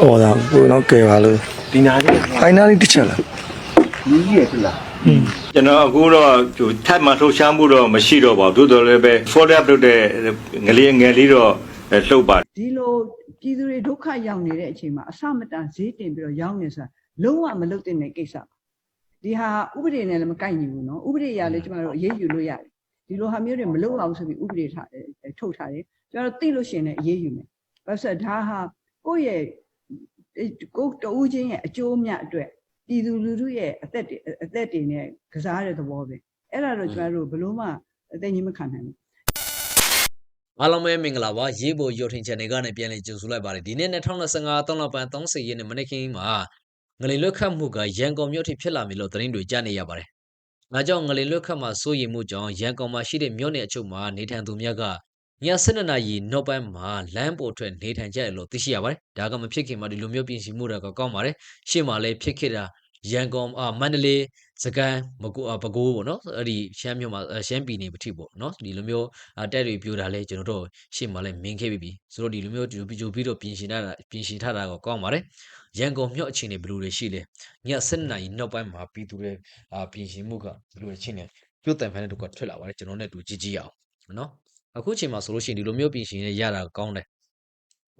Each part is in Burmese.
ဟောတာကိုတော့ကဲပါလို့ ဒီနာလေး ဖိုင်နာလေးတစ်ချက်လား ကြီးရဲ့တူလား ကျွန်တော်အခုတော့ဟိုထပ်မလှုပ်ရှားမှုတော့မရှိတော့ပါဘူးသို့တော်လည်းပဲ follow up လုပ်တဲ့ငလေးငယ်လေးတော့လှုပ်ပါ ဒီလိုပြည်သူတွေဒုက္ခရောက်နေတဲ့အချိန်မှာအစမတန်ဈေးတင်ပြီးတော့ရောက်နေဆိုတာလုံးဝမလုပ်တဲ့ကိစ္စပါဒီဟာဥပဒေနဲ့လည်းမကိုက်ညီဘူးเนาะဥပဒေအရလည်းကျမတို့အရေးယူလို့ရတယ်ဒီလိုဟာမျိုးတွေမလုပ်အောင်ဆိုပြီးဥပဒေထားအဲထုတ်ထားတယ်ကျမတို့သိလို့ရှိရင်လည်းအရေးယူမယ် ဘာလို့လဲဆိုတော့ဒါဟာကိုယ့်ရဲ့ကိုယ်တူးချင်းရဲ့အကျိုးအမြတ်အတွက်ပြည်သူလူထုရဲ့အသက်တွေအသက်တွေနဲ့ကစားတဲ့သဘောပဲအဲ့ဒါတော့ကျမတို့ဘယ်လို့မှအသိဉာဏ်မခံနိုင်ဘူးအားလုံးပဲမင်္ဂလာပါရေးပေါ်ရုပ်ထင် channel ကနေပြန်လည်ကြိုဆိုလိုက်ပါတယ်ဒီနေ့2025သုံးလပန်း30ရက်နေ့မနေ့ကင်းမှာငလင်လွတ်ခတ်မှုကရန်ကုန်မြို့ထိဖြစ်လာပြီလို့သတင်းတွေကြားနေရပါတယ်။ဒါကြောင့်ငလင်လွတ်ခတ်မှာစိုးရိမ်မှုကြောင့်ရန်ကုန်မှာရှိတဲ့မြို့နယ်အချို့မှာနေထိုင်သူများက ည7နာရီနောက်ပိုင်းမှာလမ်းပေါ်ထွက်နေထိုင်ကြရလို့သိရှိရပါတယ်။ဒါကမဖြစ်ခင်မှာဒီလိုမျိုးပြင်ဆင်မှုတွေကကောင်းပါတယ်။ရှေ့မှာလည်းဖြစ်ခဲ့တာရန်ကုန်အာမန္တလေးစကိုင်းမကူအာပဲခူးပေါ့နော်အဲ့ဒီရှမ်းမြို့မှာရှမ်းပြည်နယ်ပထိပေါ့နော်ဒီလိုမျိုးအာတက်တွေပြိုတာလဲကျွန်တော်တို့ရှေ့မှာလဲမင်းခဲ့ပြီဆိုတော့ဒီလိုမျိုးကြိုပြီးကြိုပြီးတော့ပြင်ဆင်ထားတာပြင်ဆင်ထားတာကကောင်းပါတယ်ရန်ကုန်မြို့အခြေအနေဘယ်လိုတွေရှိလဲည7နာရီနောက်ပိုင်းမှာပြည်သူတွေအာပြင်ဆင်မှုကဘယ်လိုအခြေအနေပြုတ်တန်ဖန်တဲ့တူကထွက်လာပါတယ်ကျွန်တော်နဲ့တူကြည့်ကြည့်အောင်နော် အခုချိန်မှာဆိုလို့ရှိရင်ဒီလိုမျိုးပြင်ဆင်ရတာကောင်းတယ်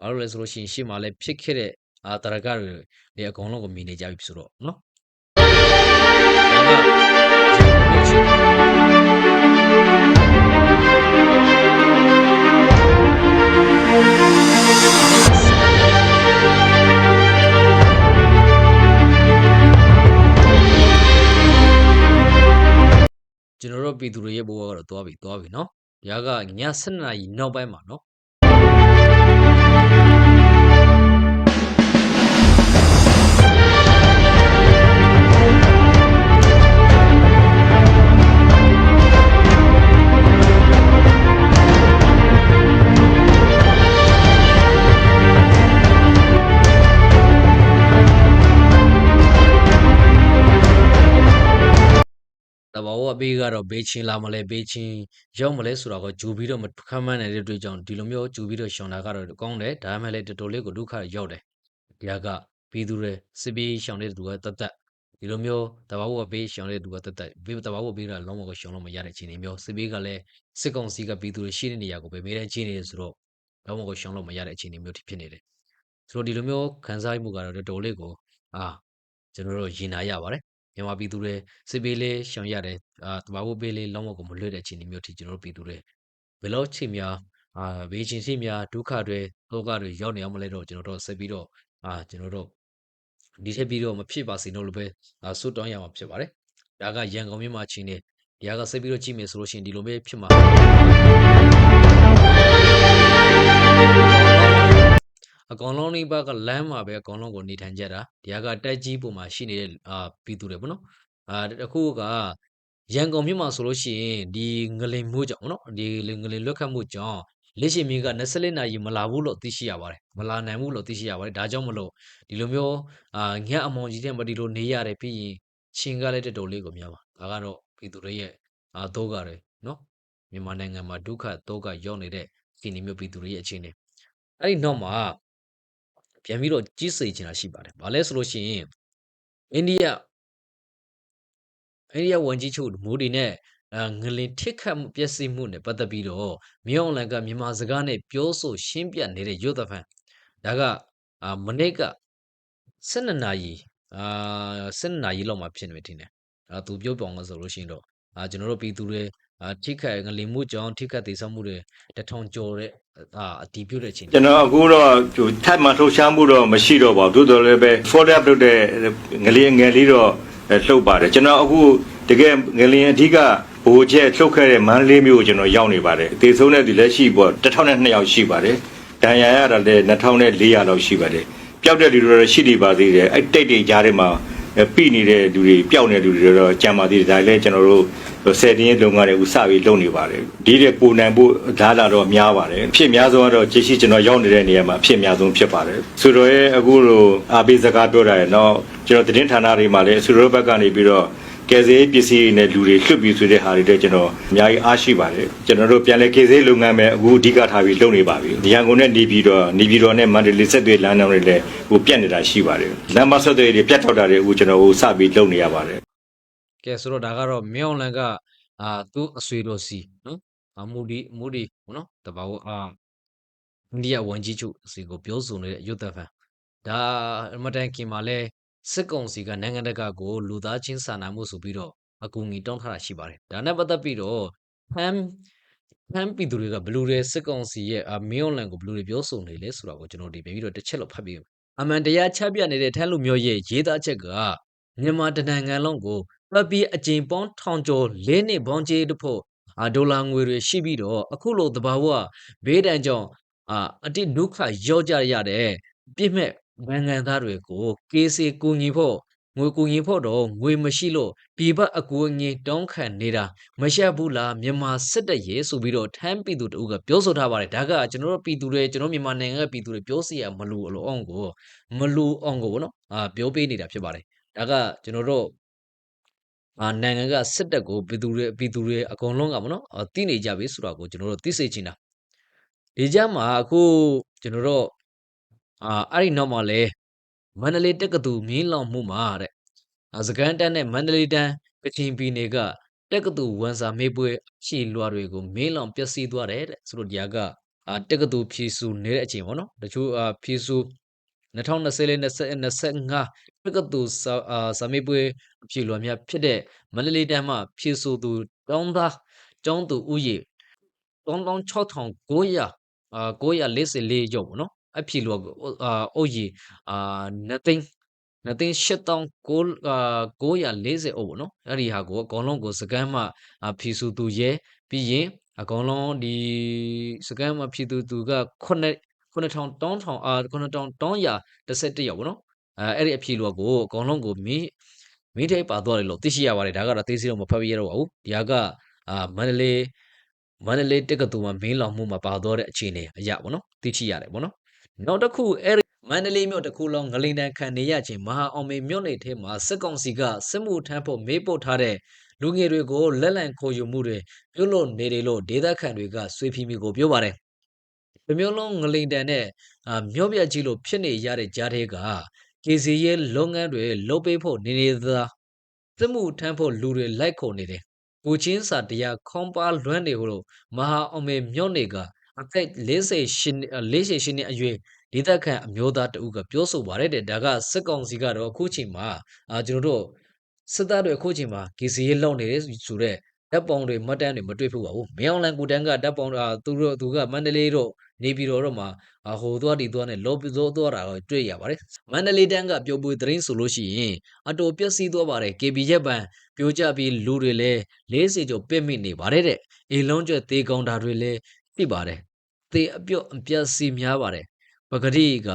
ဘာလို့လဲဆိုလို့ရှိရင်ရှေ့မှာလဲဖြစ်ခဲ့တဲ့အာတရကတွေဒီအကုန်လုံးကိုမြင်နေကြပြီဆိုတော့နော် ကျွန်တော်တို့ပြည်သူတွေရဲ့ဘဝကတော့သွားပြီသွားပြီเนาะ။ ဒါကည7နာရီ အပေးကတော့ဘေးချင်းလာမလဲဘေးချင်းရောက်မလဲဆိုတော့ကဂျူပြီးတော့မခမ်းမနိုင်တဲ့အတွက်ကြောင့်ဒီလိုမျိုးဂျူပြီးတော့ရှောင်တာကတော့ကောင်းတယ်ဒါမှမဟုတ်လည်းတော်တော်လေးကိုဒုက္ခရောက်တယ်ဒီကပြီးသူတွေစစ်ပြီးရှောင်တဲ့သူကတတ်တတ်ဒီလိုမျိုးတဘာဝအပေးရှောင်တဲ့သူကတတ်တတ်ဘေးတဘာဝပေးတာလုံးဝကိုရှောင်လို့မရတဲ့ခြေနေမျိုးစစ်ပြီးကလည်းစစ်ကောင်စီကပြီးသူတွေရှိတဲ့နေရာကိုပဲမေးတဲ့ခြေနေဆိုတော့လုံးဝကိုရှောင်လို့မရတဲ့ခြေနေမျိုးဖြစ်နေတယ်ဆိုတော့ဒီလိုမျိုးခန်းစားမှုကတော့တော်တော်လေးကိုအာကျွန်တော်တို့ရင်နာရပါတယ် မြန်မာပြည်သူတွေစစ်ပေးလေးရှောင်ရတယ်အာတဘာဝပေးလေးလုံးဝကိုမလွတ်တဲ့အခြေအနေမျိုးထိကျွန်တော်တို့ပြည်သူတွေဘယ်လို့ချိန်များအာဘေးချင်းချိန်များဒုက္ခတွေဒုက္ခတွေရောက်နေအောင်မလဲတော့ကျွန်တော်တို့ဆက်ပြီးတော့အာကျွန်တော်တို့ဒီထက်ပြီးတော့မဖြစ်ပါစေတော့လို့ပဲအာဆွတ်တောင်းရမှာဖြစ်ပါတယ်ဒါကရန်ကုန်မြို့မှာချိန်နေဒီကဆက်ပြီးတော့ကြည့်မယ်ဆိုလို့ရှိရင်ဒီလိုပဲဖြစ်မှာ အကောင်လုံးနေပါကလမ်းမှာပဲအကောင်လုံးကိုနေထိုင်ကြတာဒီကတက်ကြီးပုံမှာရှိနေတဲ့အာပြည်သူတွေပေါ့နော်အာအခုကရန်ကုန်မြို့မှာဆိုလို့ရှိရင်ဒီငလင်မှုကြောင့်ပေါ့နော်ဒီငလင်လွတ်ခတ်မှုကြောင့်လက်ရှိမင်းက24နာရီမလာဘူးလို့သိရှိရပါတယ်မလာနိုင်ဘူးလို့သိရှိရပါတယ်ဒါကြောင့်မလို့ဒီလိုမျိုးအာညအမောင်ကြီးတဲ့မဒီလိုနေရတယ်ပြီးရင်ရှင်ကလည်းတတော်လေးကိုများပါဒါကတော့ပြည်သူတွေရဲ့အာဒုက္ခတွေနော်မြန်မာနိုင်ငံမှာဒုက္ခဒုက္ခရောက်နေတဲ့စီနီမျိုးပြည်သူတွေရဲ့အခြေအနေအဲ့ဒီနောက်မှာ ပြန်ပြီးတော့ကြီးစိတ်ချင်တာရှိပါတယ်။ဘာလဲဆိုလို့ရှိရင်အိန္ဒိယအိန္ဒိယဝန်ကြီးချုပ်မိုဒီနဲ့အငလင်ထိခတ်မှုပျက်စီးမှုနဲ့ပတ်သက်ပြီးတော့မြောင်းလန်ကမြန်မာစကားနဲ့ပြောဆိုရှင်းပြနေတဲ့ရုပ်သဖန်ဒါကအာမနေ့က12နာရီအာ12နာရီလောက်မှဖြစ်နေပြီထင်တယ်။အာသူပြောပြအောင်လို့ဆိုလို့ရှိရင်တော့အာကျွန်တော်တို့ပြည်သူတွေ အာထိခတ်ငလင်မှုကြောင့်ထိခတ်သေးဆုံးမှုတွေတထောင်ကျော်တဲ့အာအတီးပြုတ်တဲ့အချိန်ကျွန်တော်အခုတော့ဟိုထပ်မလှုပ်ရှားမှုတော့မရှိတော့ပါဘူးသို့တော်လည်းပဲ follow up လုပ်တဲ့ငလေးငယ်လေးတော့လှုပ်ပါတယ်ကျွန်တော်အခုတကယ်ငလင်းအဓိကဘိုးချက်လှုပ်ခဲ့တဲ့မန္တလေးမြို့ကိုကျွန်တော်ရောက်နေပါတယ်အသေးဆုံးတဲ့ဒီလက်ရှိပေါ့1002ယောက်ရှိပါတယ်ဒဏ်ရာရတာလည်း2400လောက်ရှိပါတယ်ပျောက်တဲ့လူတွေတော့ရှိနေပါသေးတယ်အဲ့တိတ်တိတ်ကြားထဲမှာ ပြိနေတဲ့လူတွေပျောက်နေတဲ့လူတွေတော့ကြံပါသေးတယ်ဒါလည်းကျွန်တော်တို့ဆယ်တင်းလုံငန်းတွေဥစပြီးလုပ်နေပါတယ်ဒီတဲ့ပုံနိုင်ဖို့ဒါလာတော့များပါတယ်အဖြစ်များဆုံးကတော့ကြည့်ရှိကျွန်တော်ရောက်နေတဲ့နေရာမှာအဖြစ်များဆုံးဖြစ်ပါတယ်ဆိုတော့ရဲ့အခုလိုအာပေးစကားပြောတာရယ်နော်ကျွန်တော်သတင်းဌာနတွေမှာလည်းအစရိုဘက်ကနေပြီးတော့ ကယ်ဆယ်ရေးပစ္စည်းတွေနဲ့လူတွေလွတ်ပြီးဆိုတဲ့ဟာတွေတဲ့ကျွန်တော်အများကြီးအားရှိပါတယ်ကျွန်တော်တို့ပြန်လဲကယ်ဆယ်ရေးလုပ်ငန်းပဲအခုအဓိကထားပြီးလုပ်နေပါပြီဒီရန်ကုန်နဲ့နေပြည်တော်နေပြည်တော်နဲ့မန္တလေးဆက်သွယ်လမ်းကြောင်းတွေလည်းဟိုပြတ်နေတာရှိပါတယ်လမ်းမဆက်သွယ်ရေးတွေပြတ်ထောက်တာတွေအခုကျွန်တော်ဟိုစပြီးလုပ်နေရပါတယ်ကဲဆိုတော့ဒါကတော့မြောင်းလန်ကအာသူ့အဆွေတော်စီနော်အမူဒီမူဒီဘောနော်တဘာဝအာအိန္ဒိယဝန်ကြီးချုပ်စီကိုပြောဆိုနေတဲ့ရွတ်သက်ဖန်ဒါအမတန်ကင်မှာလဲ စစ်ကောင်စီကနိုင်ငံတကာကိုလူသားချင်းစာနာမှုဆိုပြီးတော့အကူအညီတောင်းထားတာရှိပါတယ်ဒါနဲ့ပတ်သက်ပြီးတော့ဖမ်းဖမ်းပြည်သူတွေကဘလူတွေစစ်ကောင်စီရဲ့အမင်းအွန်လိုင်းကိုဘလူတွေပြောဆိုနေလဲဆိုတော့ကိုကျွန်တော်ဒီပြန်ပြီးတော့တစ်ချက်လောက်ဖတ်ပြီးအမှန်တရားချပြနေတဲ့ထန်းလူမျိုးရဲ့ရေးသားချက်ကမြန်မာတနိုင်ငံလုံးကိုပတ်ပြီးအကျင်ပေါင်းထောင်ကျော်လေးနှစ်ဘောင်းကျေးတစ်ဖို့အာဒေါ်လာငွေတွေရှိပြီးတော့အခုလိုတဘာဝဘေးဒဏ်ကြောင့်အာအတိဒုက္ခရောက်ကြရတဲ့ပြစ်မဲ့ နိုင်ငံသားတွေကိုကေစီကူညီဖို့ငွေကူညီဖို့တော့ငွေမရှိလို့ပြည်ပအကူအညီတောင်းခံနေတာမရှက်ဘူးလားမြန်မာစစ်တပ်ရဲ့ဆိုပြီးတော့ထမ်းပြည်သူတူကပြောဆိုထားပါတယ်ဒါကကျွန်တော်တို့ပြည်သူတွေကျွန်တော်မြန်မာနိုင်ငံကပြည်သူတွေပြောစီရမလို့အလို့အောင်ကိုမလို့အောင်ကိုဗောနော်အာပြောပေးနေတာဖြစ်ပါတယ်ဒါကကျွန်တော်တို့အာနိုင်ငံကစစ်တပ်ကိုပြည်သူတွေပြည်သူတွေအကုန်လုံးကမနော်အာသိနေကြပြီဆိုတော့ကိုကျွန်တော်တို့သိစေချင်တာဒီကြမ်းမှာအခုကျွန်တော်တို့ အာအဲ့ဒီနောက်မှာလဲမန္တလေးတက္ကသိုလ်မင်းလောင်မှုမှာတဲ့အာစကန်တန်းနဲ့မန္တလေးတန်းကချင်ပြည်နယ်ကတက္ကသိုလ်ဝန်စာမေးပွဲရှီလွာတွေကိုမင်းလောင်ပျက်စီးသွားတယ်တဲ့ဆိုတော့ဒီကအာတက္ကသိုလ်ဖြည့်စုနေတဲ့အချိန်ပေါ့နော်တချို့အာဖြည့်စု2024 25တက္ကသိုလ်စာအာစာမေးပွဲအဖြေလွှာများဖြစ်တဲ့မန္တလေးတန်းမှာဖြည့်ဆိုသူတောင်းသားကျောင်းသူဦးရေ36900အာ944ကျော်ပေါ့နော် အဖြေလွှာကိုအာအုပ်ကြီးအာ2သိန်း2သိန်း8900အာ940အုပ်ပေါ့နော်အဲ့ဒီဟာကိုအကောင်လုံးကိုစကန်မှအာဖြေဆိုသူရဲပြီးရင်အကောင်လုံးဒီစကန်မှဖြေသူသူက9 9000တောင်းထောင်အာ9000တောင်းရာ11ရောက်ပေါ့နော်အဲအဲ့ဒီအဖြေလွှာကိုအကောင်လုံးကိုမင်းမိထိုက်ပါသွားတယ်လို့သိရှိရပါတယ်ဒါကတော့သိစီတော့မဖတ်ပြရတော့ပါဘူးဒီဟာကအာမန္တလေးမန္တလေးတက္ကသိုလ်မှာမင်းလောင်မှုမှာပါသွားတဲ့အခြေအနေအရာပေါ့နော်သိရှိရတယ်ပေါ့နော် နောက်တစ်ခုအဲ့ဒီမန္တလေးမြို့တစ်ခုလုံးငလိန်တန်ခံနေရခြင်းမဟာအောင်မေမြို့နယ်ထဲမှာစစ်ကောင်စီကစစ်မှုထမ်းဖို့မေးပို့ထားတဲ့လူငယ်တွေကိုလက်လံခေါ်ယူမှုတွေပြုလုပ်နေတယ်လို့ဒေသခံတွေကဆွေးဖြီးမိကိုပြောပါတယ်ဒီမျိုးလုံးငလိန်တန်နဲ့အာမြို့ပြကြီးလို့ဖြစ်နေရတဲ့ကြားထဲက KC ရဲ့လုပ်ငန်းတွေလုပ်ပေးဖို့နေနေသာစစ်မှုထမ်းဖို့လူတွေလိုက်ခုံနေတယ်။ကိုချင်းစာတရားခေါင်းပါလွမ်းနေလို့မဟာအောင်မေမြို့နေက အသက်4848နှစ်အရွယ်ဒေသခံအမျိုးသားတဦးကပြောဆိုပါတယ်တဲ့ဒါကစစ်ကောင်စီကတော့အခုချိန်မှာအာကျွန်တော်တို့စစ်သားတွေအခုချိန်မှာ KC ရဲ့လောက်နေတယ်ဆိုတော့တပ်ပေါင်းတွေမှတ်တမ်းတွေမတွေ့ဖို့ပါဘူး။မြောင်လန်ကူတန်းကတပ်ပေါင်းအာသူတို့သူကမန္တလေးတော့နေပြည်တော်တော့မှာအာဟိုသွားဒီသွားနဲ့လောပဇောသွားတာတော့တွေ့ရပါတယ်မန္တလေးတန်းကပျော်ပွေသတင်းဆိုလို့ရှိရင်အတော်ပျက်စီးသွားပါတယ် KB ရက်ပန်ပြိုကျပြီးလူတွေလည်း40ကျော်ပြစ်မိနေပါတယ်တဲ့အေလုံးကျွတ်သေးကောင်းတာတွေလည်းသိပါတယ် သေအပြော့အပျက်စီးများပါတယ်ပဂတိက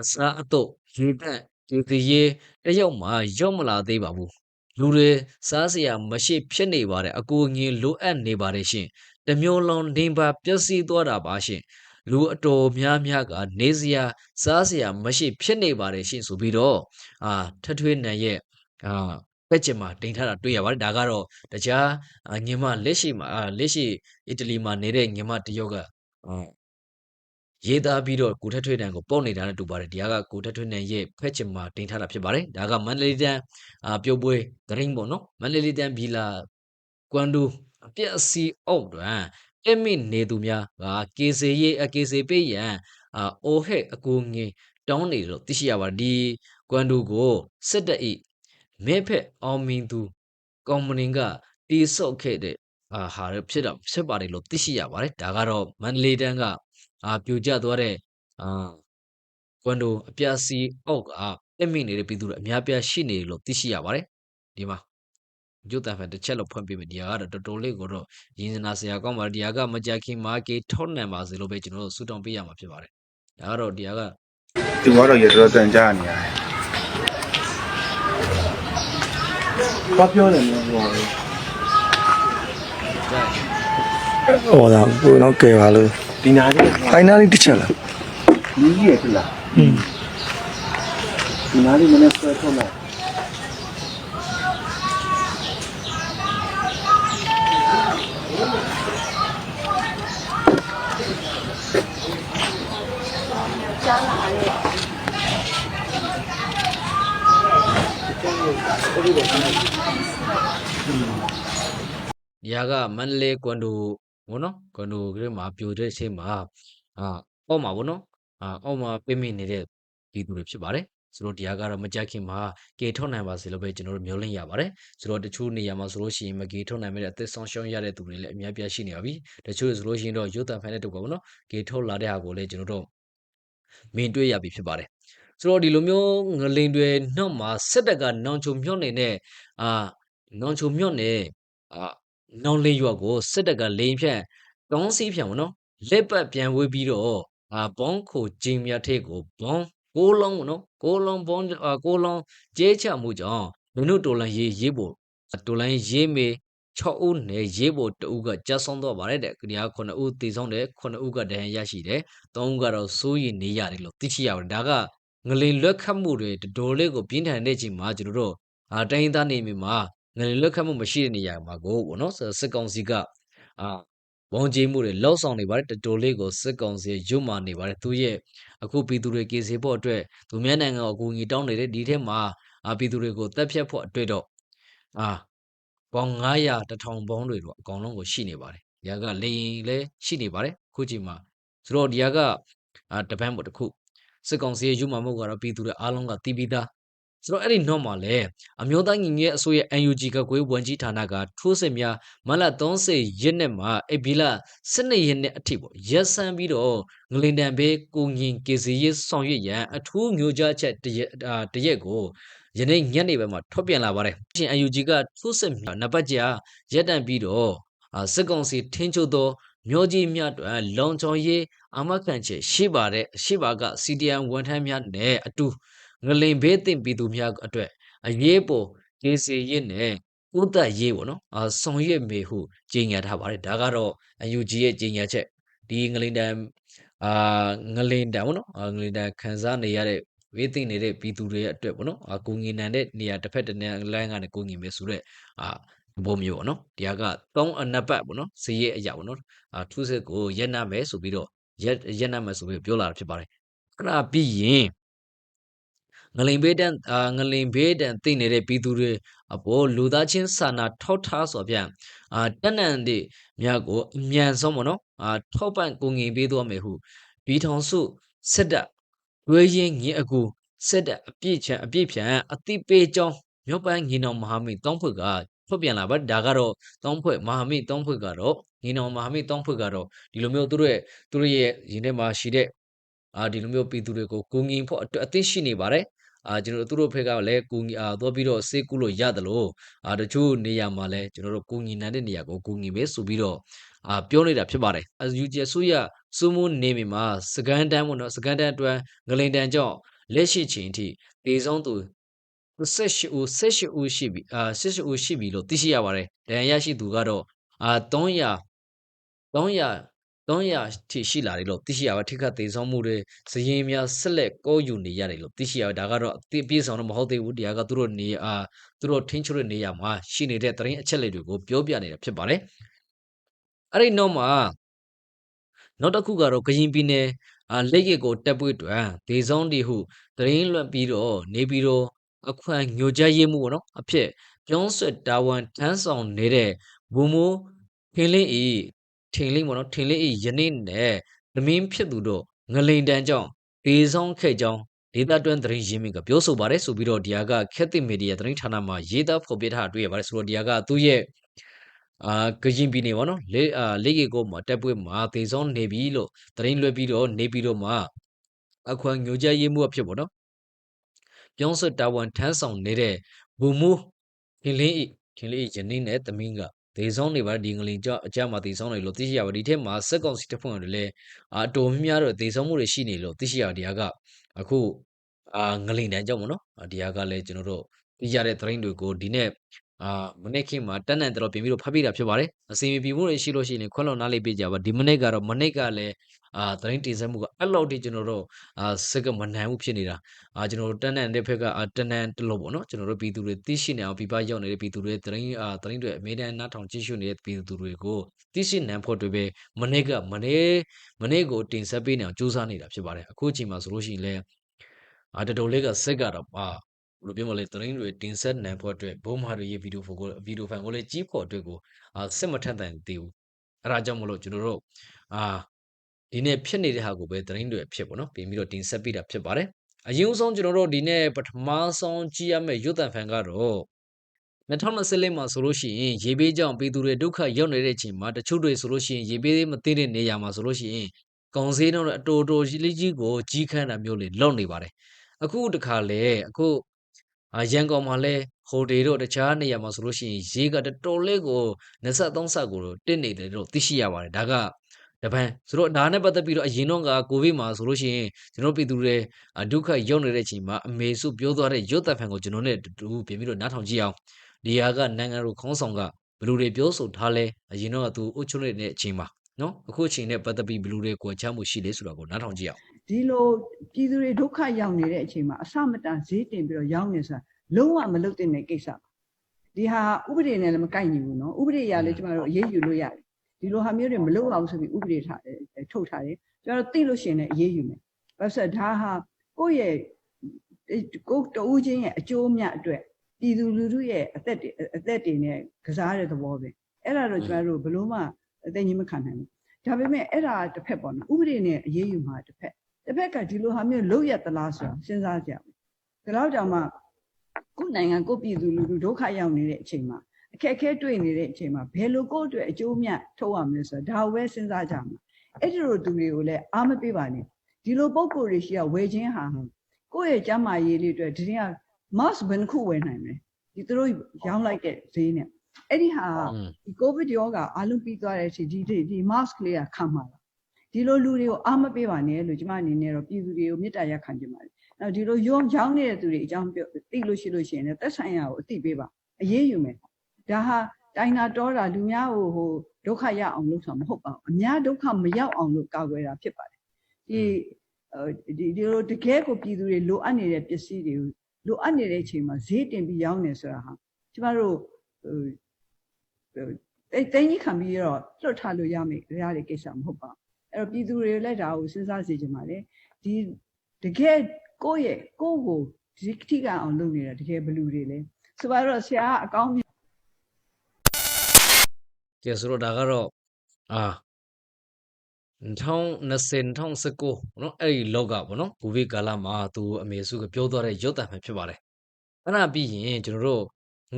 အစားအတော့ရေတက်ဒီဒီရေတယောက်မှရောက်မလာသေးပါဘူးလူတွေစားစရာမရှိဖြစ်နေပါတယ်အကူအညီလိုအပ်နေပါတယ်ရှင်တမျိုးလုံးနေပါပျက်စီးသွားတာပါရှင်လူအတော်များများကနေစရာစားစရာမရှိဖြစ်နေပါတယ်ရှင်ဆိုပြီးတော့အာထထွေးနံရဲ့အာဖက်ချင်မှာတင်ထားတာတွေ့ရပါတယ်ဒါကတော့တခြားညီမလက်ရှိမှာအာလက်ရှိအီတလီမှာနေတဲ့ညီမတယောက်ကအာ ရေးသားပြီးတော့ကိုထက်ထွေးနံကိုပေါက်နေတာနဲ့တူပါတယ်ဒီကကိုထက်ထွေးနံရဲ့ဖက်ချင်မှာတင်ထားတာဖြစ်ပါတယ်ဒါကမန္တလေးတန်းအာပြုတ်ပွဲဂရင်းပေါ့နော်မန္တလေးတန်းဘီလာကွမ်ဒူအပြက်အစီအောက်တွင်အမိနေသူများကကေစီရေးအကေစီပေးရန်အာအိုဟက်အကူငင်တောင်းနေလို့သိရှိရပါတယ်ဒီကွမ်ဒူကိုစစ်တပ်ဤမဲဖက်အောင်မင်သူကော်မနီကတီဆော့ခဲ့တဲ့အာဟာဖြစ်တော့ဖြစ်ပါတယ်လို့သိရှိရပါတယ်ဒါကတော့မန္တလေးတန်းက အာပြိုကျသွားတဲ့အာကွမ်ဒိုအပြာစီအောက်ကအမိနေတဲ့ပြည်သူတွေအများပြားရှိနေလို့သိရှိရပါတယ်ဒီမှာကျုပ်တန်ဖန်တစ်ချက်လောက်ဖွင့်ပေးမယ်ဒီဟာကတော့တော်တော်လေးကိုတော့ရင်းနာစရာကောင်းပါတယ်ဒီဟာကမကြခင်မာကေထောက်နံပါစေလို့ပဲကျွန်တော်တို့ဆူတောင်းပေးရမှာဖြစ်ပါတယ်ဒါကတော့ဒီဟာကသူကတော့ရတော့တန်ကြနေရတယ်ဘာပြောလဲမလို့ကြိုက်ဟောတာကိုတော့ကဲပါလို့ ဒီနာလေးကဖိုင်နယ်တစ်ချက်လားကြီးရပြလားอืมဒီနာလေးနည်းနည်းဆွဲထုတ်လိုက်ဒီဟာကမန္တလေးကွန်ဒို ဘောနော်ကွန်ဒိုကလေးမှာပြိုတဲ့အချိန်မှာအာအောက်မှာဘောနော်အာအောက်မှာပြိမိနေတဲ့ဒီသူတွေဖြစ်ပါတယ်ဆိုတော့ဒီဟာကတော့မကြခင်မှာကေထုတ်နိုင်ပါစေလို့ပဲကျွန်တော်တို့မျှော်လင့်ရပါတယ်ဆိုတော့တချို့နေရာမှာဆိုလို့ရှိရင်မကေထုတ်နိုင်မဲ့အသက်ဆုံးရှုံးရတဲ့သူတွေလည်းအများပြားရှိနေပါပြီတချို့ဆိုလို့ရှိရင်တော့ရုပ်တံဖိုင်တဲ့တူပါဘောနော်ကေထုတ်လာတဲ့ဟာကိုလည်းကျွန်တော်တို့မင်တွေ့ရပြီဖြစ်ပါတယ်ဆိုတော့ဒီလိုမျိုးငလင်တွေနှော့မှာစစ်တပ်ကနောင်ချုံမြှော့နေတဲ့အာနောင်ချုံမြှော့နေအာ နောင်လေးရွက်ကိုစစ်တပ်ကလိန်ဖြန့်တောင်းစီးဖြန့်ဘောနော်လက်ပတ်ပြန်ဝေးပြီးတော့အာဘောင်းခိုဂျင်းမြတ်ထေကိုဘောင်းကိုလုံးဘောနော်ကိုလုံးဘောင်းအာကိုလုံးကျဲချမှုကြောင့်လူနုတော်လန်ရေးရေးဖို့တော်လန်ရေးမေ6ဦးနဲ့ရေးဖို့တဦးကကြက်ဆုံးတော့ပါတယ်တဲ့ဒီဟာ9ဦးတည်ဆုံးတယ်9ဦးကဒဏ်ရာရရှိတယ်3ဦးကတော့စိုးရိမ်နေရတယ်လို့သိရှိရပါတယ်ဒါကငလင်လွက်ခတ်မှုတွေတော်တော်လေးကိုပြင်းထန်တဲ့ချိန်မှာကျွန်တော်တို့အာတိုင်းသားနေမြေမှာ ငလင်လွက်ခတ်မှုမရှိတဲ့နေရာမှာကိုပေါ့နော်စစ်ကောင်စီကအာဝန်ကြီးမှုတွေလောက်ဆောင်နေပါတယ်တော်တော်လေးကိုစစ်ကောင်စီရွတ်မာနေပါတယ်သူရဲ့အခုပြည်သူတွေကေစီဖို့အတွက်သူများနိုင်ငံကိုအကူအညီတောင်းနေတဲ့ဒီထဲမှာအာပြည်သူတွေကိုတက်ဖြတ်ဖို့အတွက်တော့အာပေါင်900တထောင်ပေါင်းတွေတော့အကောင်လုံးကိုရှိနေပါတယ်ဒီကလေရင်လည်းရှိနေပါတယ်ခုချိန်မှာဆိုတော့ဒီကအာတပန်းပေါ်တစ်ခုစစ်ကောင်စီရဲ့ရွတ်မာမှုကတော့ပြည်သူတွေအားလုံးကတီးပြီးသား ဆိုတော့အဲ့ဒီနောက်မှာလည်းအမျိုးသားညီညွတ်ရေးအစိုးရ UNG ကကွေးဝန်ကြီးဌာနကထိုးစစ်များမလ30ရက်နေ့မှာအဘီလာ12ရက်နေ့အထိပေါ့ရက်စမ်းပြီးတော့ငလင်တန်ဘေးကိုငင်ကေစီရေးဆောင်ရွက်ရန်အထူးမျိုးကြားချက်တရက်အာတရက်ကိုယနေ့ညနေပိုင်းမှာထွက်ပြန်လာပါတယ်ရှင် UNG ကထိုးစစ်များနပတ်ကြာရက်တန့်ပြီးတော့အာစစ်ကောင်စီထင်းချုပ်သောမျိုးကြီးများအတွက်လုံခြုံရေးအမခံချက်ရှိပါတဲ့ရှိပါက CDN ဝန်ထမ်းများနဲ့အတူ ငလင်ဘေးတင်ပြည်သူများအတွက်အရေးပေါ်ဒေစီရစ်နဲ့ဥဒတ်ရေးပေါ့နော်အာဆောင်ရွက်မေဟုကြေညာထားပါတယ်ဒါကတော့ UNG ရဲ့ကြေညာချက်ဒီငလင်တန်အာငလင်တန်ပေါ့နော်အာငလင်တန်ခံစားနေရတဲ့ဝေးသိနေတဲ့ပြည်သူတွေရဲ့အတွက်ပေါ့နော်အာကိုငင်နန်တဲ့နေရာတစ်ဖက်တစ်နေရာလိုင်းကနေကိုငင်မယ်ဆိုတော့အာဘုံမျိုးပေါ့နော်ဒီဟာကသုံးအနပ်ပတ်ပေါ့နော်ဇေရဲ့အရာပေါ့နော်အာထုစစ်ကိုရက်နာမယ်ဆိုပြီးတော့ရက်ရက်နာမယ်ဆိုပြီးပြောလာတာဖြစ်ပါတယ်ခဏပြီးရင် ငလိန်ဘေးတန်အာငလိန်ဘေးတန်သိနေတဲ့ပြည်သူတွေအပေါ်လူသားချင်းစာနာထောက်ထားဆိုပြန်အာတက်နန်တဲ့မြတ်ကိုအမြန်ဆုံးပေါ့နော်အာထောက်ပံ့ကိုငင်ပေးသွားမယ်ဟုပြည်ထောင်စုစစ်တပ်ရွေးရင်ငင်အကူစစ်တပ်အပြည့်ချံအပြည့်ဖြံအတိပေးကြောင်းမြို့ပန်းငင်တော်မဟာမိတ်တောင်းဖွဲ့ကထုတ်ပြန်လာပါဒါကတော့တောင်းဖွဲ့မဟာမိတ်တောင်းဖွဲ့ကတော့ငင်တော်မဟာမိတ်တောင်းဖွဲ့ကတော့ဒီလိုမျိုးသူတို့ရဲ့သူတို့ရဲ့ရင်းထဲမှာရှိတဲ့အာဒီလိုမျိုးပြည်သူတွေကိုကိုငင်ဖို့အတွက်အသိရှိနေပါတယ် အာကျွန်တော်တို့သူတို့ဖက်ကလည်းကိုငီအာသွားပြီးတော့စေးကူလို့ရတယ်လို့အာတချို့နေရာမှာလည်းကျွန်တော်တို့ကိုငီနန်တဲ့နေရာကိုကိုငီပဲဆိုပြီးတော့အာပြောနေတာဖြစ်ပါတယ်အယူကျဆူရစူးမွနေမီမှာစကန်တန်းပေါ့နော်စကန်တန်းအတွန်းငလိန်တန်းကြောင့်လက်ရှိချိန်အထိတေဆုံးသူ18ဦး18ဦးရှိပြီအာ18ဦးရှိပြီလို့သိရှိရပါတယ်ဒဏ်ရာရရှိသူကတော့အာ300 300 300ထိရှိလာတယ်လို့သိရှိရပါထိခတ်သေးဆုံးမှုတွေစရင်များဆက်လက်ကောယူနေရတယ်လို့သိရှိရပါဒါကတော့အပြည့်ဆောင်တော့မဟုတ်သေးဘူးတရားကသူတို့နေအာသူတို့ထင်းချုံတဲ့နေရာမှာရှိနေတဲ့သတင်းအချက်လက်တွေကိုပြောပြနေတာဖြစ်ပါတယ်အဲ့ဒီနောက်မှာနောက်တစ်ခုကတော့ကရင်ပြည်နယ်အာလက်ရစ်ကိုတက်ပွေတွင်ဒေဆောင်တီဟုသတင်းလွှတ်ပြီးတော့နေပြီးတော့အခွင့်ညိုကြရေးမှုပေါ့နော်အဖြစ်ပြောင်းဆွတ်တာဝန်ထမ်းဆောင်နေတဲ့ဘူမိုးခင်းလင်းဤ ထင်လိမ့်ပေါ့နော်ထင်လိမ့်ဤယနေ့နဲ့သမင်းဖြစ်သူတို့ငလိန်တန်းကြောင့်ဒေဆောင်ခဲ့ကြောင်းဒေတာတွင်းသတင်းရင်းမြစ်ကပြောဆိုပါတယ်ဆိုပြီးတော့ဒီဟာကခက်တိမီဒီယာသတင်းဌာနမှာရေးသားဖော်ပြထားတာတွေ့ရပါတယ်ဆိုတော့ဒီဟာကသူ့ရဲ့အာကရင်ပြည်နယ်ပေါ့နော်လေအာလေကေကိုမှာတက်ပွဲမှာဒေဆောင်နေပြီလို့သတင်းလွှဲပြီးတော့နေပြီးတော့မှအခွင့်ညိုကြရေးမှုအဖြစ်ပေါ့နော်ပြောင်းဆွတ်တာဝန်ထမ်းဆောင်နေတဲ့ဘူမူခင်လင်းဤခင်လင်းဤယနေ့နဲ့သမင်းက ဒေဆောင်နေပါဒီငလင်ကြအကြမှာဒေဆောင်နေလို့သိရှိရပါဒီထက်မှာစက်ကောင်စီတပ်ဖွဲ့တွေလည်းအတော်များများတော့ဒေဆောင်မှုတွေရှိနေလို့သိရှိရဒီဟာကအခုအာငလင်တန်းကြောင့်ပေါ့နော်ဒီဟာကလည်းကျွန်တော်တို့သိရတဲ့သတင်းတွေကိုဒီနေ့အာမနေ့ခင်မှာတက်နန်တော်ပြင်ပြီးတော့ဖတ်ပြတာဖြစ်ပါတယ်အစီအမီပြမှုတွေရှိလို့ရှိရင်ခွက်လွန်နားလေးပြကြပါဒီမနေ့ကတော့မနေ့ကလည်း အာသတင်းတင်ဆက်မှုကအဲ့လောက်ထိကျွန်တော်တို့အာစက်ကမနိုင်ဘူးဖြစ်နေတာအာကျွန်တော်တို့တက်နန်တဲ့ဘက်ကအာတက်နန်တလို့ပေါ့နော်ကျွန်တော်တို့ပြည်သူတွေသိရှိနေအောင်ပြပရောက်နေတဲ့ပြည်သူတွေသတင်းအာသတင်းတွေအမေတန်နားထောင်ကြည့်ရှုနေတဲ့ပြည်သူတွေကိုသိရှိနိုင်ဖို့တွေပဲမနေ့ကမနေ့မနေ့ကိုတင်ဆက်ပေးနေအောင်စူးစမ်းနေတာဖြစ်ပါတယ်အခုအချိန်မှာဆိုလို့ရှိရင်လည်းအာတော်တော်လေးကစက်ကတော့အာဘယ်လိုပြောမလဲသတင်းတွေတင်ဆက်နိုင်ဖို့အတွက်ဘုံမာတွေရေးဗီဒီယိုဖိုကိုဗီဒီယိုဖိုင်ကိုလည်းကြီးဖို့အတွက်ကိုအာစစ်မထက်တန်သေးဘူးအဲဒါကြောင့်မလို့ကျွန်တော်တို့အာ ဒီနေ့ဖြစ်နေတဲ့ဟာကိုပဲသတင်းတွေဖြစ်ပေါ့နော်ပြင်ပြီးတော့တင်ဆက်ပေးတာဖြစ်ပါတယ်အရင်ဆုံးကျွန်တော်တို့ဒီနေ့ပထမဆုံးကြည့်ရမယ့်ရုပ်သံဖန်ကတော့2024မှာဆိုလို့ရှိရင်ရေဘေးကြောင့်ပြည်သူတွေဒုက္ခရောက်နေတဲ့အချိန်မှာတချို့တွေဆိုလို့ရှိရင်ရေဘေးမသိတဲ့နေရာမှာဆိုလို့ရှိရင်ကောင်စေးတော့အတူတူကြီးလေးကြီးကိုကြီးခန့်တာမျိုးလေးလောက်နေပါတယ်အခုတခါလေအခုအာရန်ကုန်မှာလဲဟိုတယ်တို့တခြားနေရာမှာဆိုလို့ရှိရင်ဈေးကတော်တော်လေးကို23ဆက်ကိုတက်နေတယ်လို့သိရှိရပါတယ်ဒါက တပန်းဆိုတော့ဒါနဲ့ပတ်သက်ပြီးတော့အရင်တော့ကကိုဗစ်မှာဆိုလို့ရှိရင်ကျွန်တော်ပြည်သူတွေအာဒုက္ခရောက်နေတဲ့အချိန်မှာအမေစုပြောသွားတဲ့ရုပ်သံဖန်ကိုကျွန်တော်နဲ့တူတူပြင်ပြီးတော့နားထောင်ကြည့်အောင်ဒီဟာကနိုင်ငံတော်ခေါင်းဆောင်ကဘယ်လိုတွေပြောဆိုထားလဲအရင်တော့ကသူအုပ်ချုပ်နေတဲ့အချိန်မှာနော်အခုအချိန်နဲ့ပတ်သက်ပြီးဘယ်လိုတွေကိုချမ်းမှုရှိလဲဆိုတာကိုနားထောင်ကြည့်အောင် ဒီလိုပြည်သူတွေဒုက္ခရောက်နေတဲ့အချိန်မှာအစမတန်ဈေးတင်ပြီးတော့ရောက်နေဆိုတာလုံးဝမလုပ်တဲ့ကိစ္စပါဒီဟာဥပဒေနဲ့လည်းမကိုက်ညီဘူးเนาะဥပဒေအရလည်းကျမတို့အရေးယူလို့ရတယ် ဒီလိုဟာမျိုးတွေမလုပ်အောင်ဆိုပြီးဥပဒေထားအဲထုတ်ထားတယ်ကျမတို့သိလို့ရှိရင်လည်းအရေးယူမယ်ဘာလို့လဲဆိုတော့ဒါဟာကိုယ့်ရဲ့အဲကိုယ်တူးချင်းရဲ့အကျိုးအမြတ်အတွက်ပြည်သူလူထုရဲ့အသက်တွေအသက်တွေနဲ့ကစားတဲ့သဘောပဲအဲ့ဒါတော့ကျမတို့ဘယ်လို့မှအသိဉာဏ်မခံနိုင်ဘူးဒါပေမဲ့အဲ့ဒါတစ်ဖက်ပေါ့နော်ဥပဒေနဲ့အရေးယူမှာတစ်ဖက်တစ်ဖက်ကဒီလိုဟာမျိုးလုတ်ရသလားဆိုတာစဉ်းစားကြဘူးဒီလောက်တောင်မှကိုယ်နိုင်ငံကိုယ်ပြည်သူလူထုဒုက္ခရောက်နေတဲ့အချိန်မှာ အခက်အခဲတွေ့နေတဲ့အချိန်မှာဘယ်လိုကိုယ့်အတွက်အကျိုးမြတ်ထုတ်ရမလဲဆိုတာဒါကိုပဲစဉ်းစားကြမှာအဲ့ဒီလိုသူတွေကိုလည်းအားမပေးပါနဲ့ဒီလိုပုံကိုယ်တွေရှိရဝယ်ခြင်းဟာကိုယ့်ရဲ့ကျန်းမာရေးလေးအတွက်ဒီနေ့က mask ဘယ်နှခုဝယ်နိုင်မလဲဒီသူတို့ရောင်းလိုက်တဲ့ဈေးနဲ့အဲ့ဒီဟာอืมဒီ covid ရောဂါအလုံးပြီးသွားတဲ့အချိန်ဒီဒီဒီ mask လေးကခံမှာလားဒီလိုလူတွေကိုအားမပေးပါနဲ့လို့ကျမအနေနဲ့တော့ပြည်သူတွေကိုမေတ္တာရပ်ခံချင်ပါတယ်။နောက်ဒီလိုရောရောင်းနေတဲ့သူတွေအကြောင်းပြောသိလို့ရှိလို့ရှိရင်လည်းသက်ဆိုင်ရာကိုအသိပေးပါအရေးယူမယ်။ ဒါဟာတိုင်းနာတော်တာလူများကိုဟိုဒုက္ခရအောင်လုပ်ဆောင်မဟုတ်ပါဘူး။အများဒုက္ခမရောက်အောင်လို့ကာကွယ်တာဖြစ်ပါတယ်။ဒီအဲဒီဒီလိုတကယ်ကိုပြည်သူတွေလိုအပ်နေတဲ့ပစ္စည်းတွေကိုလိုအပ်နေတဲ့အချိန်မှာဈေးတင်ပြီးရောင်းနေဆိုတာဟာကျမတို့ဟိုတိတ်တိတ်ကြီးခံပြီးတော့လွတ်ထားလို့ရမယ်ရတဲ့ကိစ္စမဟုတ်ပါဘူးအဲ့တော့ပြည်သူတွေလည်းဒါကိုစဉ်းစားစေချင်ပါတယ်ဒီတကယ်ကိုယ့်ရဲ့ကိုယ့်ကိုဒီထိကအောင်လုပ်နေတာတကယ်ဘယ်လူတွေလဲဆိုတော့ဆရာကအကောင်းမြင် ကဲဆိုတော့ဒါကတော့အာ2020 2019เนาะအဲ့ဒီလောက်ကပေါ့နော်ကိုဗစ်ကာလမှာသူအမေစုကပြောသွားတဲ့ရုပ်သံပဲဖြစ်ပါတယ်အဲ့ဒါပြီးရင်ကျွန်တော်တို့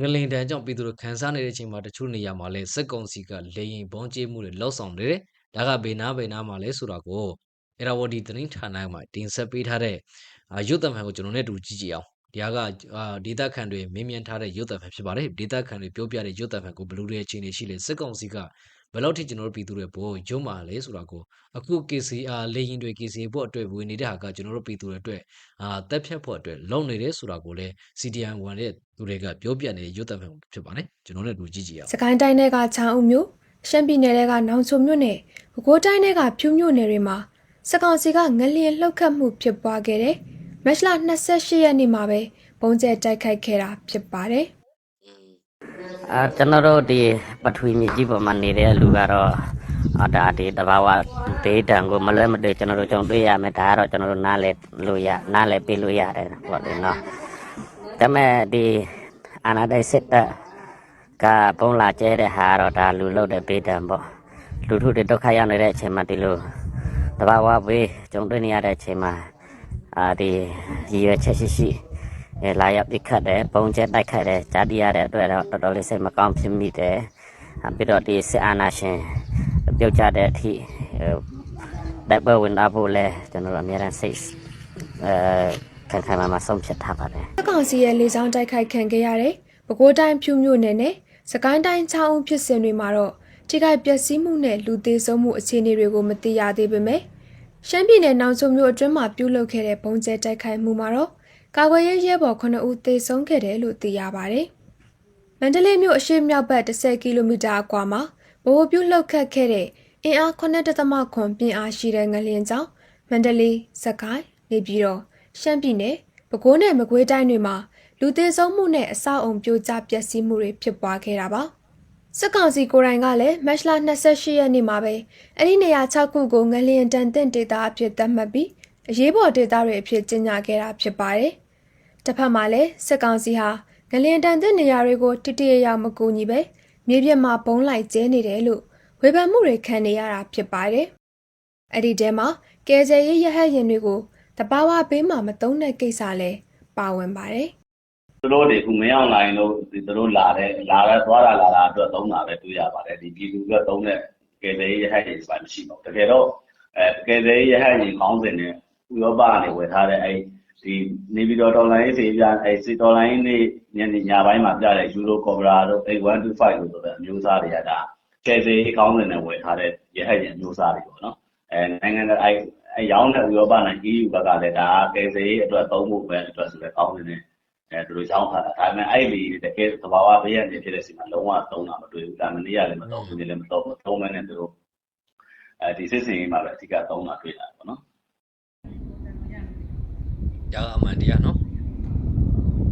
ငလင်တန်ကြောင့်ပြည်သူတို့ခန်းစားနေတဲ့အချိန်မှာတချို့နေရာမှာလဲစက်ကုံစီကလေရင်ဘုံကျေးမှုတွေလောက်ဆောင်နေတယ်ဒါကဘေနာဘေနာမှာလဲဆိုတာကိုအဲ့ဒါဝဒီသတင်းဌာနမှာတင်ဆက်ပေးထားတဲ့အာရုပ်သံမှန်ကိုကျွန်တော်နဲ့အတူကြည့်ကြည့်အောင် ဒီဟာကအာဒေတာခန်တွေမင်းမြန်ထားတဲ့ရုပ်သံမှန်ဖြစ်ပါတယ်ဒေတာခန်တွေပြောပြတဲ့ရုပ်သံမှန်ကိုဘယ်လိုတွေအခြေအနေရှိလဲစက်ကုံစီကဘယ်လောက်ထိကျွန်တော်တို့ပြည်သူတွေဘောရုံမာလဲဆိုတာကိုအခု KCR လေရင်တွေ KCA ဖို့အတွက်ဝင်နေတဲ့ဟာကကျွန်တော်တို့ပြည်သူတွေအတွက်အာတက်ဖြတ်ဖို့အတွက်လုံနေတယ်ဆိုတာကိုလည်း CDN ဝင်တဲ့သူတွေကပြောပြနေတဲ့ရုပ်သံဖန်ဖြစ်ပါတယ်ကျွန်တော်တို့လည်းดูကြည့်ကြည့်အောင်စကိုင်းတိုင်းထဲကချောင်းဦးမြို့ရှမ်းပြည်နယ်ထဲကနောင်ချိုမြို့နယ်ပဲခူးတိုင်းထဲကဖြူမြို့နယ်တွေမှာစကောင်စီကငလျင်လှုပ်ခတ်မှုဖြစ်ပွားခဲ့တယ်။ မတ်လ28ရက်နေ့မှာပဲပုံကျဲတိုက်ခိုက်ခဲ့တာဖြစ်ပါတယ်။အာကျွန်တော်တို့ဒီပထဝီမြေကြီးပေါ်မှာနေတဲ့လူကတော့အာဒါဒီတဘာဝဒေးတံကိုမလွဲမသွေကျွန်တော်တို့ကြုံတွေ့ရမယ်ဒါကတော့ကျွန်တော်တို့နားလဲလို့ရနားလဲပေးလို့ရတယ်ပေါ့လေနော်ဒါပေမဲ့ဒီအာနာဒိုင်စစ်တပ်ကပုံလာကျဲတဲ့ဟာကတော့ဒါလူလို့တဲ့ဒေးတံပေါ့လူထုတွေဒုက္ခရောက်နေတဲ့အချိန်မှာဒီလိုတဘာဝဘေးကြုံတွေ့နေရတဲ့အချိန်မှာ အာဒီရည်ရွယ်ချက်ရှိရှိအဲလာရောက်ပြစ်ခတ်တယ်ပုံကျဲတိုက်ခတ်တယ်ကြားတိရတဲ့အတွက်တော့တော်တော်လေးစိတ်မကောင်းဖြစ်မိတယ်အပြီးတော့ဒီစစ်အာဏာရှင်ပြုတ်ကြတဲ့အထိတိုက်ပွဲဝင်လာဖို့လဲကျွန်တော်တို့အများအားစိတ်အဲခံခံမှာမဆုံးဖြတ်ထားပါတယ်စကောင်စီရဲ့လေကြောင်းတိုက်ခိုက်ခံခဲ့ရတဲ့ပဲခူးတိုင်းဖြူမြို့နယ်နဲ့စကိုင်းတိုင်းချောင်းဦးဖြစ်စဉ်တွေမှာတော့ထိခိုက်ပျက်စီးမှုနဲ့လူသေးဆုံးမှုအခြေအနေတွေကိုမသိရသေးပေမဲ့ ရှမ်းပြည်နယ်နောင်ချုံမြို့အတွင်းမှာပြုလုပ်ခဲ့တဲ့ပုံကျဲတိုက်ခိုက်မှုမှာတော့ကာကွယ်ရေးရဲဘော်9ဦးသေဆုံးခဲ့တယ်လို့သိရပါတယ်။မန္တလေးမြို့အရှေ့မြောက်ဘက်10ကီလိုမီတာအကွာမှာဘိုးပြုတ်လှုပ်ခတ်ခဲ့တဲ့အင်အား9.9ပြင်းအားရှိတဲ့ငလျင်ကြောင့်မန္တလေး၊စကိုင်း၊နေပြည်တော်၊ရှမ်းပြည်နယ်၊ပဲခူးနဲ့မကွေးတိုင်းတွေမှာလူသေဆုံးမှုနဲ့အဆောက်အုံပြိုကျပျက်စီးမှုတွေဖြစ်ပွားခဲ့တာပါ။ စစ်ကောင်စီကိုယ်တိုင်ကလည်းမတ်လ28ရက်နေ့မှာပဲအဲ့ဒီနေရာ6ခုကိုငလျင်တန်တင့်ဒေတာအဖြစ်သတ်မှတ်ပြီးအရေးပေါ်ဒေတာတွေအဖြစ်ကြီးညာခဲ့တာဖြစ်ပါတယ်။တစ်ဖက်မှာလည်းစစ်ကောင်စီဟာငလျင်တန်တဲ့နေရာတွေကိုတိတိယယမကူညီပဲမြေပြင်မှာဘုံလိုက်ကျဲနေတယ်လို့ဝေဖန်မှုတွေခံနေရတာဖြစ်ပါတယ်။အဲ့ဒီတဲမှာကယ်ဆယ်ရေးရဟတ်ယာဉ်တွေကိုတဘာဝဘေးမှာမတုံးတဲ့ကိစ္စလည်းပါဝင်ပါတယ်။ သူတို့တွေခုမင်းအောင်လိုင်းတို့ သူတို့လာတဲ့လာတဲ့ သွားတာလာတာအတွက် သုံးတာပဲ တွေ့ရပါတယ်ဒီပြည်သူအတွက်သုံးတဲ့ ကယ်ဆယ်ရေး ရဟတ်ယာဉ်ပိုင်းမရှိပါဘူး တကယ်တော့အဲကယ်ဆယ်ရေး ရဟတ်ယာဉ်ခေါင်းစဉ်နဲ့ ဥရောပကနေ ဝယ်ထားတဲ့အဲဒီနေပြည်တော် တော်လိုင်းစီပြအဲစီတော်လိုင်းနေညနေညပိုင်းမှာပြတဲ့ယူရိုကော်ဘရာတို့8125လို့ဆိုတဲ့ အမျိုးအစားတွေက ဒါ ကယ်ဆယ်ရေး ခေါင်းစဉ်နဲ့ ဝယ်ထားတဲ့ ရဟတ်ယာဉ် အမျိုးအစားတွေပေါ့နော်အဲနိုင်ငံတကာအဲအဲရောင်းတဲ့ ဥရောပနဲ့ EU ဘက်ကလည်း ဒါကယ်ဆယ်ရေးအတွက် သုံးဖို့ပဲအတွက်ဆိုတဲ့ ခေါင်းစဉ်နဲ့အဲ သူတို့ရောင်းထားတာဒါပေမဲ့အဲ့ဒီတကယ်သဘာဝဘေးရန်တွေဖြစ်တဲ့စီမှာလုံးဝသုံးတာမတွေ့ဘူးဒါမနေ့ကလည်းမသုံးဘူးဒီလည်းမသုံးဘူးသုံးမဲနဲ့သူတို့အဲဒီစစ်စင်ရေးမှာပဲအဓိကသုံးတာတွေ့တာပေါ့နော်ဒါကအမှန်တရားနော်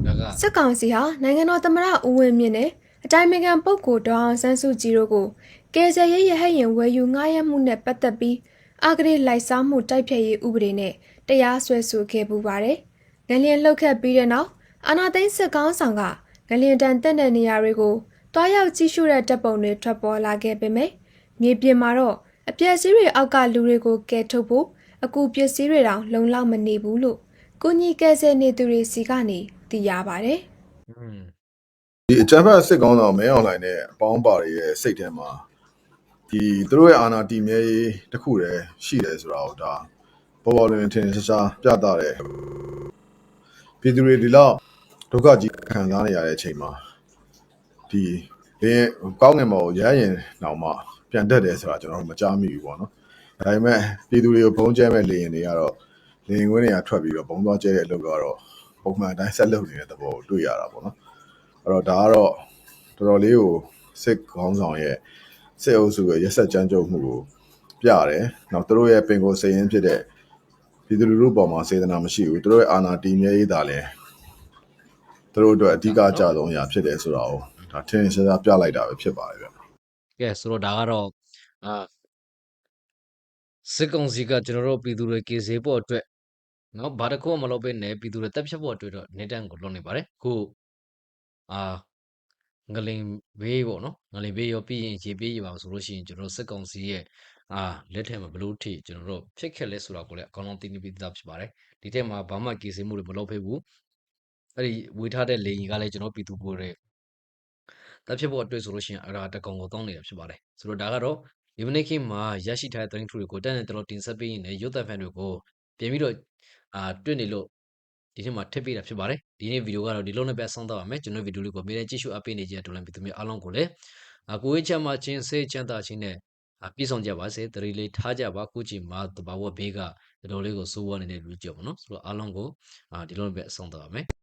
ဒါကစစ်ကောင်စီဟာနိုင်ငံတော်သမ္မတဦးဝင်းမြင့်နဲ့အတိုင်ပင်ခံပုဂ္ဂိုလ်ဒေါအောင်ဆန်းစုကြည်တို့ကိုကယ်ဆယ်ရေးရဟတ်ယာဉ်ဝယ်ယူငှားရမ်းမှုနဲ့ပတ်သက်ပြီးအဂတိလိုက်စားမှုတိုက်ဖျက်ရေးဥပဒေနဲ့တရားစွဲဆိုခဲ့ပူပါတယ်။ငလျင်လှုပ်ခတ်ပြီးတဲ့နောက် အာနာသိန်းစစ်ကောင်းဆောင်ကငလျင်တန်တက်တဲ့နေရာတွေကိုတွားရောက်ကြည့်ရှုတဲ့တပ်ပုံတွေထွက်ပေါ်လာခဲ့ပေမဲ့မြေပြင်မှာတော့အပျက်စီးတွေအောက်ကလူတွေကိုကယ်ထုတ်ဖို့အကူပစ္စည်းတွေတောင်လုံလောက်မနေဘူးလို့ကုညီကယ်ဆယ်နေသူတွေစီကနေသိရပါတယ်။อืมဒီအကြမ်းဖက်စစ်ကောင်းဆောင်မဲအောင်လိုင်းနဲ့အပေါင်းပါတွေရဲ့စိတ်ထဲမှာဒီသူတို့ရဲ့အာဏာတည်မြဲရေးတစ်ခုတည်းရှိတယ်ဆိုတာကိုဒါပေါ်ပေါ်လွင်လွင်ထင်ထင်ရှားရှားပြသတဲ့ပြည်သူတွေဒီလောက် ဒုက္ခကြီးခံစားနေရတဲ့အချိန်မှာဒီလင်းကောင်းငင်မော်ရဟရင်တောင်မှပြန်တက်တယ်ဆိုတာကျွန်တော်တို့မကြားမိဘူးပေါ့နော်ဒါပေမဲ့ပြည်သူတွေကိုဘုံကျဲမဲ့လေရင်တွေကတော့လေရင်ခွင်းတွေကထွက်ပြီးတော့ဘုံသွားကျဲတဲ့အလုပ်ကတော့ပုံမှန်အတိုင်းဆက်လုပ်နေတဲ့သဘောကိုတွေ့ရတာပေါ့နော်အဲ့တော့ဒါကတော့တော်တော်လေးကိုစစ်ခေါင်းဆောင်ရဲ့စစ်အုပ်စုရဲ့ရက်ဆက်ကြမ်းကြုတ်မှုကိုပြတယ်။နောက်သူတို့ရဲ့ပင်ကိုယ်စိတ်ရင်းဖြစ်တဲ့ပြည်သူလူထုပေါ်မှာစေတနာမရှိဘူး။သူတို့ရဲ့အာဏာတည်မြဲရေးသာလဲ သူတို့အတွက်အဓိကအကြဆုံးအရာဖြစ်တယ်ဆိုတာကိုဒါထင်ထင်ရှားရှားပြလိုက်တာပဲဖြစ်ပါတယ်ဗျ။ကဲဆိုတော့ဒါကတော့အာစစ်ကောင်စီကကျွန်တော်တို့ပြည်သူတွေကေစေဖို့အတွက်နော်ဘာတစ်ခုမှမလုပ်ဘဲနဲ့ပြည်သူတွေတက်ဖြတ်ဖို့အတွက်တော့နေတန်းကိုလွန်နေပါတယ်ခုအာငလင်ဘေးပေါ့နော်ငလင်ဘေးရောပြီးရင်ရေပြေးရပါဆိုလို့ရှိရင်ကျွန်တော်တို့စစ်ကောင်စီရဲ့အာလက်ထက်မှာဘလို့ထိကျွန်တော်တို့ဖြစ်ခဲ့လဲဆိုတာကိုလည်းအကောင်းဆုံးသိနေပြီးသားဖြစ်ပါတယ်ဒီထက်မှာဘာမှကေစေမှုတွေမလုပ်ဖေးဘူး အဲ့ဒီဝေထားတဲ့လေရင်ကလည်းကျွန်တော်ပြည်သူကိုယ်တွေတက်ဖြစ်ဖို့အတွက်ဆိုလို့ရှိရင်အရာတကောင်ကိုတောင်းနေတာဖြစ်ပါတယ်ဆိုတော့ဒါကတော့ဒီမနေ့ခေတ်မှာရရှိထားတဲ့ train through တွေကိုတက်တဲ့တော်တင်ဆက်ပေးရင်လည်းရုပ်သံဖန်တွေကိုပြင်ပြီးတော့အာတွေ့နေလို့ဒီထဲမှာထည့်ပေးတာဖြစ်ပါတယ်ဒီနေ့ဗီဒီယိုကတော့ဒီလုံးနဲ့ပဲဆောင်းသွားပါမယ်ကျွန်တော်ဗီဒီယိုလေးကိုအမြဲတမ်းကြည့်ရှုအပ်ပေးနေကြတဲ့ဒူလန်ပြည်သူများအားလုံးကိုလည်းအကိုဝေးချမ်းမှာချင်းစေးချမ်းသာချင်းနဲ့အပြည့်စုံကြပါစေတရီလေးထားကြပါခုချိန်မှာတဘာဝဘေးကတော်တော်လေးကိုစိုးဝါနေတဲ့လူကြောပေါ့နော်ဆိုတော့အားလုံးကိုအာဒီလုံးနဲ့ပဲဆောင်းသွားပါမယ်